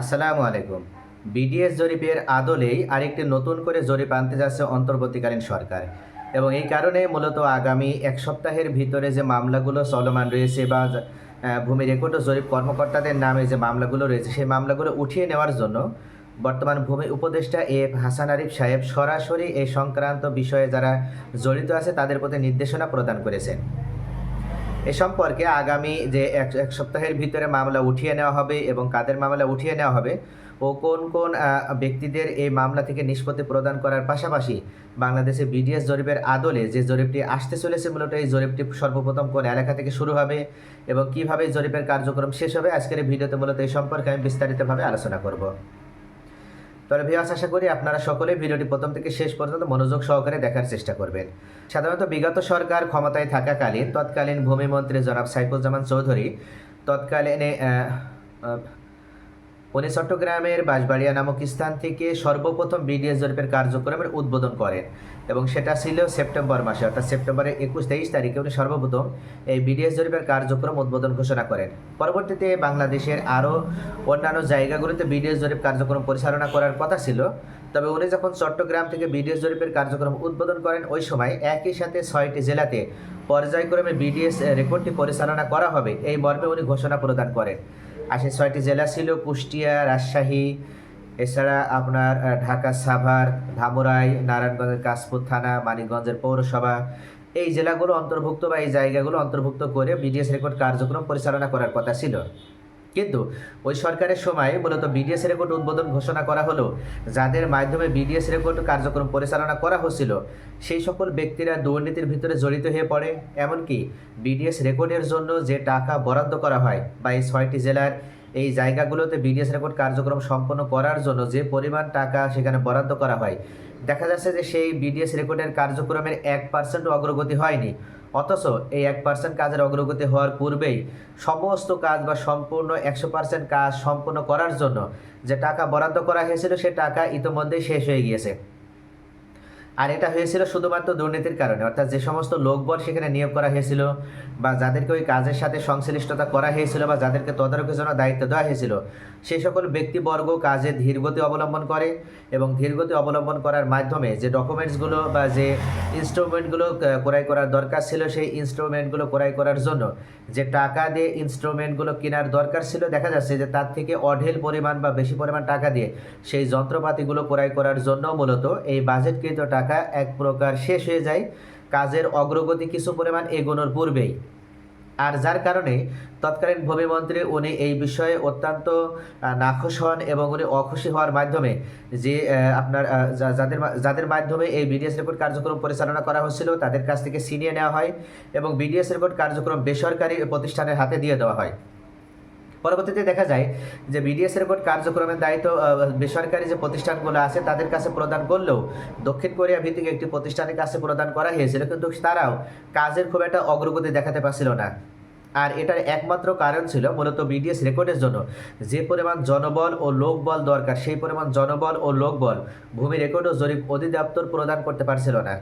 আসসালামু আলাইকুম। বিডিএস জরিপের আদলেই আরেকটি নতুন করে জরিপ আনতে যাচ্ছে অন্তর্বর্তীকালীন সরকার এবং এই কারণে মূলত আগামী এক সপ্তাহের ভিতরে যে মামলাগুলো চলমান রয়েছে বা ভূমি রেকর্ড ও জরিপ কর্মকর্তাদের নামে যে মামলাগুলো রয়েছে, সেই মামলাগুলো উঠিয়ে নেওয়ার জন্য বর্তমান ভূমি উপদেষ্টা এফ হাসান আরিফ সাহেব সরাসরি এই সংক্রান্ত বিষয়ে যারা জড়িত আছে তাদের প্রতি নির্দেশনা প্রদান করেছেন। এ সম্পর্কে আগামী যে এক এক সপ্তাহের ভিতরে মামলা উঠিয়ে নেওয়া হবে এবং কাদের মামলা উঠিয়ে নেওয়া হবে ও কোন কোন ব্যক্তিদের এই মামলা থেকে নিষ্পত্তি প্রদান করার পাশাপাশি বাংলাদেশে বিডিএস জরিপের আদলে যে জরিপটি আসতে চলেছে মূলত, এই জরিপটি সর্বপ্রথম কোন এলাকা থেকে শুরু হবে এবং কীভাবে জরিপের কার্যক্রম শেষ হবে, আজকের ভিডিওতে মূলত এই সম্পর্কে আমি বিস্তারিতভাবে আলোচনা করব। তবে ভিউয়ার্স আশা করি আপনারা সকলেই ভিডিওটি প্রথম থেকে শেষ পর্যন্ত মনোযোগ সহকারে দেখার চেষ্টা করবেন। সাধারণত বিগত সরকার ক্ষমতায় থাকাকালীন, তৎকালীন ভূমিমন্ত্রী জনাব সাইফুজ্জামান চৌধুরী তৎকালীন উনি চট্টগ্রামের বাঁশবাড়িয়া নামক স্থান থেকে সর্বপ্রথম বিডিএস জরিপের কার্যক্রমের উদ্বোধন করেন এবং সেটা ছিল সেপ্টেম্বর মাসে, অর্থাৎ সেপ্টেম্বরের একুশ তেইশ তারিখে উনি সর্বপ্রথম এই বিডিএস জরিপের কার্যক্রম উদ্বোধন ঘোষণা করেন। পরবর্তীতে বাংলাদেশের আরও অন্যান্য জায়গাগুলোতে বিডিএস জরিপ কার্যক্রম পরিচালনা করার কথা ছিল। তবে উনি যখন চট্টগ্রাম থেকে বিডিএস জরিপের কার্যক্রম উদ্বোধন করেন, ওই সময় একই সাথে ছয়টি জেলাতে পর্যায়ক্রমে বিডিএস রেকর্ডটি পরিচালনা করা হবে। এই মর্মে উনি ঘোষণা প্রদান করেন। সেই ছয়টি জেলা ছিল, কুষ্টিয়া, রাজশাহী, এছাড়া আপনার ঢাকা, সাভার, ধামরাই নারায়ণগঞ্জের কাশপুর থানা, মানিকগঞ্জের পৌরসভা। এই জেলাগুলো অন্তর্ভুক্ত বা এই জায়গাগুলো অন্তর্ভুক্ত করে বিডিএস রেকর্ড কার্যক্রম পরিচালনা করার কথা ছিল। কিন্তু ওই সরকারের সময় মূলত বিডিএস রেকর্ড উদ্বোধন ঘোষণা করা হলো, যাদের মাধ্যমে বিডিএস রেকর্ড কার্যক্রম পরিচালনা করা হচ্ছিল। সেই সকল ব্যক্তিরা দুর্নীতির ভিতরে জড়িত হয়ে পড়ে, এমনকি বিডিএস রেকর্ডের জন্য যে টাকা বরাদ্দ করা হয় বা এই ছয়টি জেলার এই জায়গাগুলোতে বিডিএস রেকর্ড কার্যক্রম সম্পন্ন করার জন্য যে পরিমাণ টাকা সেখানে বরাদ্দ করা হয়, দেখা যাচ্ছে যে সেই বিডিএস রেকর্ডের কার্যক্রমের এক পার্সেন্ট অগ্রগতি হয়নি। অথচ এই এক পার্সেন্ট কাজের অগ্রগতি হওয়ার পূর্বেই সমস্ত কাজ বা সম্পূর্ণ একশো পার্সেন্ট কাজ সম্পূর্ণ করার জন্য যে টাকা বরাদ্দ করা হয়েছিল, সে টাকা ইতোমধ্যেই শেষ হয়ে গিয়েছে। আর এটা হয়েছিল শুধুমাত্র দুর্নীতির কারণে। অর্থাৎ যে সমস্ত লোকবল সেখানে নিয়োগ করা হয়েছিল বা যাদেরকে ওই কাজের সাথে সংশ্লিষ্টতা করা হয়েছিল বা যাদেরকে তদারকির জন্য দায়িত্ব দেওয়া হয়েছিল সেই সকল ব্যক্তিবর্গ কাজে ধীরগতি অবলম্বন করে এবং ধীরগতি অবলম্বন করার মাধ্যমে যে ডকুমেন্টসগুলো বা যে ইনস্ট্রুমেন্টগুলো ক্রয় করার দরকার ছিল, সেই ইনস্ট্রুমেন্টগুলো ক্রয় করার জন্য যে টাকা দিয়ে ইনস্ট্রুমেন্টগুলো কেনার দরকার ছিল, দেখা যাচ্ছে যে তার থেকে অঢেল পরিমাণ বা বেশি পরিমাণ টাকা দিয়ে সেই যন্ত্রপাতিগুলো ক্রয় করার জন্য মূলত এই বাজেটকৃত টাকা এক প্রকার শেষ হয়ে যায়, কাজের অগ্রগতি কিছু পরিমাণ এগোনোর পূর্বেই। আর যার কারণে তৎকালীন ভূমিমন্ত্রী উনি এই বিষয়ে অত্যন্ত নাখোশ হন এবং উনি অখুশি হওয়ার মাধ্যমে যে আপনার যাদের যাদের মাধ্যমে এই বিডিএস রেকর্ড কার্যক্রম পরিচালনা করা হচ্ছিল তাদের কাছ থেকে ছিনিয়ে নেওয়া হয় এবং বিডিএস রেকর্ড কার্যক্রম বেসরকারি প্রতিষ্ঠানের হাতে দিয়ে দেওয়া হয়। পরবর্তীতে দেখা যায় যে বিডিএস রেকর্ড কার্যক্রমের দায়িত্ব বেসরকারি যে প্রতিষ্ঠানগুলো আছে, তাদের কাছে প্রদান করলেও দক্ষিণ কোরিয়া ভিত্তিক একটি প্রতিষ্ঠানের কাছে প্রদান করা হয়েছিল, কিন্তু তারাও কাজের খুব একটা অগ্রগতি দেখাতে পারছিল না। আর এটার একমাত্র কারণ ছিল মূলত বিডিএস রেকর্ডের জন্য যে পরিমাণ জনবল ও লোকবল দরকার, সেই পরিমাণ জনবল ও লোকবল ভূমি রেকর্ড ও জরিপ অধিদপ্তর প্রদান করতে পারছিল না।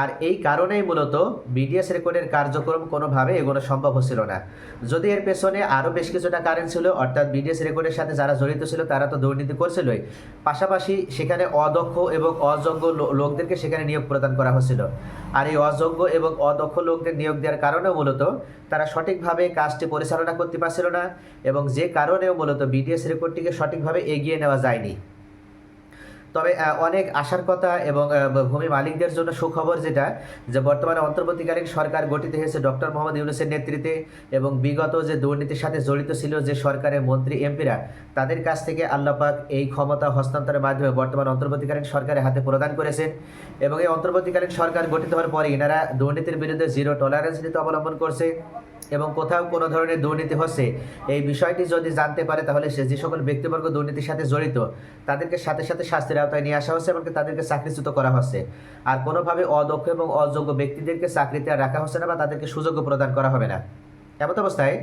আর এই কারণেই মূলত বিডিএস রেকর্ডের কার্যক্রম কোনোভাবে এগোনো সম্ভব হচ্ছিল না। যদি এর পেছনে আরও বেশ কিছুটা কারণ ছিল, অর্থাৎ বিডিএস রেকর্ডের সাথে যারা জড়িত ছিল, তারা তো দুর্নীতি করছিলই। পাশাপাশি সেখানে অদক্ষ এবং অযোগ্য লোকদেরকে সেখানে নিয়োগ প্রদান করা হচ্ছিল। আর এই অযোগ্য এবং অদক্ষ লোকদের নিয়োগ দেওয়ার কারণেও মূলত তারা সঠিকভাবে কাজটি পরিচালনা করতে পারছিল না এবং যে কারণেও মূলত বিডিএস রেকর্ডটিকে সঠিকভাবে এগিয়ে নেওয়া যায়নি। তবে অনেক আশার কথা এবং ভূমি মালিকদের জন্য সুখবর যেটা, যে বর্তমানে অন্তর্বর্তীকালীন সরকার গঠিত হয়েছে ডক্টর মোহাম্মদ ইউনুসের নেতৃত্বে এবং বিগত যে দুর্নীতির সাথে জড়িত ছিল যে সরকারের মন্ত্রী, এমপিরা, তাদের কাছ থেকে আল্লাপাক এই ক্ষমতা হস্তান্তরের মাধ্যমে বর্তমান অন্তর্বর্তীকালীন সরকারের হাতে প্রদান করেছেন এবং এই অন্তর্বর্তীকালীন সরকার গঠিত হওয়ার পরে এনারা দুর্নীতির বিরুদ্ধে জিরো টলারেন্স নীতি অবলম্বন করছে এবং কোথাও কোনো ধরনের দুর্নীতি হচ্ছে। এই বিষয়টি যদি জানতে পারে তাহলে সে যে সকল ব্যক্তিবর্গ দুর্নীতির সাথে জড়িত, তাদেরকে সাথে সাথে শাস্তির আওতায় নিয়ে আসা হচ্ছে এবং তাদেরকে চাকরিচ্যুত করা হচ্ছে আর কোনোভাবে অদক্ষ এবং অযোগ্য ব্যক্তিদেরকে চাকরিতে রাখা হচ্ছে না বা তাদেরকে সুযোগ্য প্রদান করা হবে না। এমত অবস্থায়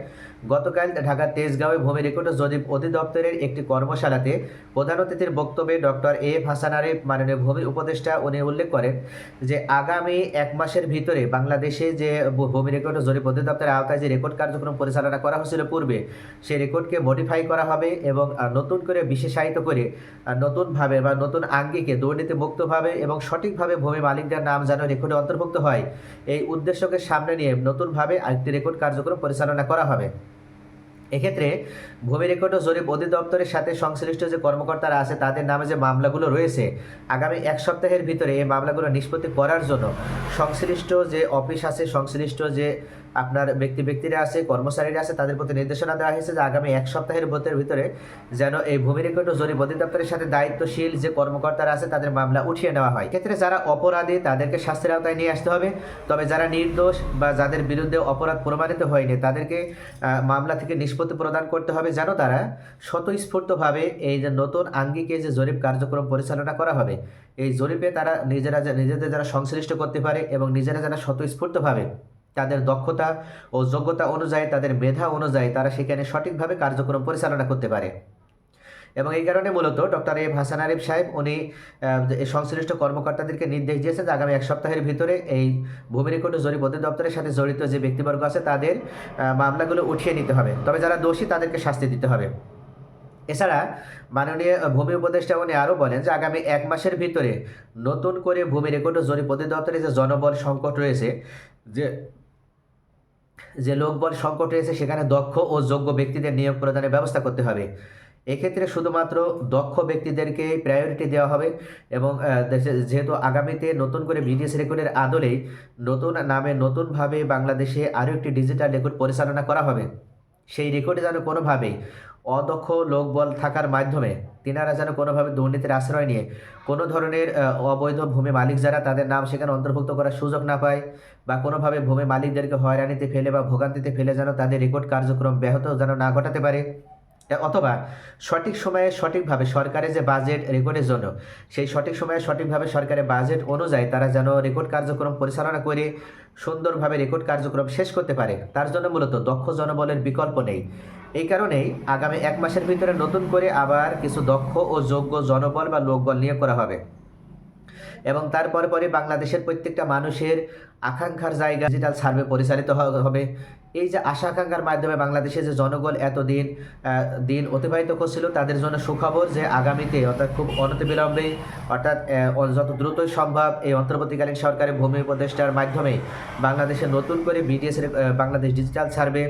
গতকাল ঢাকার তেজগাঁওয়ে ভূমি রেকর্ড জরিপ অধিদপ্তরের একটি কর্মশালাতে প্রধান অতিথির বক্তব্যে doctor A F Hasan Arif মাননীয় ভূমি উপদেষ্টা উনি উল্লেখ করেন যে আগামী এক মাসের ভিতরে বাংলাদেশে যে ভূমি রেকর্ড জরিপ অধিদপ্তরের আওতায় যে রেকর্ড কার্যক্রম পরিচালনা করা হয়েছিল পূর্বে সেই রেকর্ডকে মডিফাই করা হবে এবং নতুন করে বিশেষায়িত করে নতুনভাবে বা নতুন আঙ্গিকে দুর্নীতি দুর্নীতিমুক্তভাবে এবং সঠিকভাবে ভূমি মালিকদের নাম যেন রেকর্ডে অন্তর্ভুক্ত হয়, এই উদ্দেশ্যকে সামনে নিয়ে নতুনভাবে আরেকটি রেকর্ড কার্যক্রম পরিচালনা করা হবে। এক্ষেত্রে ভূমি রেকর্ড ও জরিপ অধিদপ্তরের সাথে সংশ্লিষ্ট যে কর্মকর্তারা আছে, তাদের নামে যে মামলাগুলো রয়েছে, আগামী এক সপ্তাহের ভিতরে এই মামলাগুলো নিষ্পত্তি করার জন্য সংশ্লিষ্ট যে অফিস আছে, সংশ্লিষ্ট যে আপনার ব্যক্তি ব্যক্তিরা আছে, কর্মচারীরা আছে, তাদের প্রতি নির্দেশনা দেওয়া হয়েছে যে আগামী এক সপ্তাহের ভোটের ভিতরে যেন এই ভূমি রেকর্ড জরিপ অধিদপ্তরের সাথে দায়িত্বশীল যে কর্মকর্তারা আছে, তাদের মামলা উঠিয়ে নেওয়া হয়। ক্ষেত্রে যারা অপরাধী, তাদেরকে শাস্তির আওতায় নিয়ে আসতে হবে। তবে যারা নির্দোষ বা যাদের বিরুদ্ধে অপরাধ প্রমাণিত হয়নি, তাদেরকে মামলা থেকে নিষ্পত্তি প্রদান করতে হবে যেন তারা স্বতঃস্ফূর্তভাবে এই যে নতুন আঙ্গিকে যে জরিপ কার্যক্রম পরিচালনা করা হবে, এই জরিপে তারা নিজেরা নিজেদের যারা সংশ্লিষ্ট করতে পারে এবং নিজেরা যারা স্বতঃস্ফূর্তভাবে তাদের দক্ষতা ও যোগ্যতা অনুযায়ী, তাদের মেধা অনুযায়ী তারা সেখানে সঠিকভাবে কার্যক্রম পরিচালনা করতে পারে। এবং এই কারণে মূলত ডক্টর এফ হাসান আরিফ সাহেব, উনি সংশ্লিষ্ট কর্মকর্তাদেরকে নির্দেশ দিয়েছেন যে আগামী এক সপ্তাহের ভিতরে এই ভূমি রেকর্ড জরিপ অধিদপ্তরের সাথে জড়িত যে ব্যক্তিবর্গ আছে, তাদের মামলাগুলো উঠিয়ে নিতে হবে। তবে যারা দোষী, তাদেরকে শাস্তি দিতে হবে। এছাড়া মাননীয় ভূমি উপদেষ্টা উনি আরও বলেন যে আগামী এক মাসের ভিতরে নতুন করে ভূমি রেকর্ড ও জরিপ অধিদপ্তরে যে জনবল সংকট রয়েছে, যে যে লোকবল সংকট রয়েছে সেখানে দক্ষ ও যোগ্য ব্যক্তিদের নিয়োগ প্রদানের ব্যবস্থা করতে হবে। এক্ষেত্রে শুধুমাত্র দক্ষ ব্যক্তিদেরকে প্রায়োরিটি দেওয়া হবে এবং যেহেতু আগামীতে নতুন করে বিডিএস রেকর্ডের আদলেই নতুন নামে নতুনভাবে বাংলাদেশে আরও একটি ডিজিটাল রেকর্ড পরিচালনা করা হবে। সেই রেকর্ডে যেন কোনোভাবেই অদক্ষ লোকবল থাকার মাধ্যমে তিনারা যেন কোনোভাবে দুর্নীতির আশ্রয় নিয়ে কোনো ধরনের অবৈধ ভূমি মালিক যারা তাদের নাম সেখানে অন্তর্ভুক্ত করার সুযোগ না পায় বা কোনোভাবে ভূমি মালিকদেরকে হয়রানিতে ফেলে বা ভোগান্তিতে ফেলে যেন তাদের রেকর্ড কার্যক্রম ব্যাহত যেন না ঘটাতে পারে। অথবা সঠিক সময়ে সঠিকভাবে সরকারের যে বাজেট রেকর্ডের জন্য, সেই সঠিক সময়ে সঠিকভাবে সরকারের বাজেট অনুযায়ী তারা যেন রেকর্ড কার্যক্রম পরিচালনা করে সুন্দরভাবে রেকর্ড কার্যক্রম শেষ করতে পারে, তার জন্য মূলত দক্ষ জনবলের বিকল্প নেই। এই কারণেই আগামী এক মাসের ভিতরে নতুন করে আবার কিছু দক্ষ ও যোগ্য জনবল বা লোকবল নিয়োগ করা হবে। এবং তারপরে পরে বাংলাদেশের প্রত্যেকটা মানুষের আকাঙ্ক্ষার জায়গা ডিজিটাল সার্ভে পরিচালিত হবে। এই যে আশা আকাঙ্ক্ষার মাধ্যমে বাংলাদেশে যে জনগণ এতদিন দিন অতিবাহিত করছিল, তাদের জন্য সুখবর যে আগামীতে, অর্থাৎ খুব অনতিবিলম্বে, অর্থাৎ যত দ্রুতই সম্ভব এই অন্তর্বর্তীকালীন সরকারের ভূমি উপদেষ্টার মাধ্যমে বাংলাদেশে নতুন করে বিডিএস বাংলাদেশ ডিজিটাল সার্ভে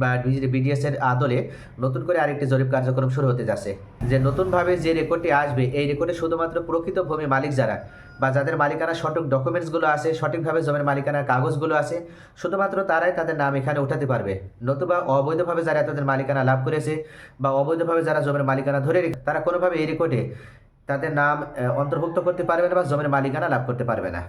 বা বিডিএস এর আদলে নতুন করে আরেকটি জরিপ কার্যক্রম শুরু হতে যাচ্ছে। যে নতুনভাবে যে রেকর্ডটি আসবে, এই রেকর্ডে শুধুমাত্র প্রকৃত ভূমি মালিক যারা বা যাদের মালিকানা সঠিক ডকুমেন্টসগুলো আছে, সঠিকভাবে জমির মালিকানার কাগজগুলো আছে, শুধুমাত্র তারাই তাদের নাম এখানে উঠাতে পারবে। নতুবা অবৈধভাবে যারা তাদের মালিকানা লাভ করেছে বা অবৈধভাবে যারা জমির মালিকানা ধরে রেখে, তারা কোনোভাবে এই রেকর্ডে তাদের নাম অন্তর্ভুক্ত করতে পারবে না বা জমির মালিকানা লাভ করতে পারবে না।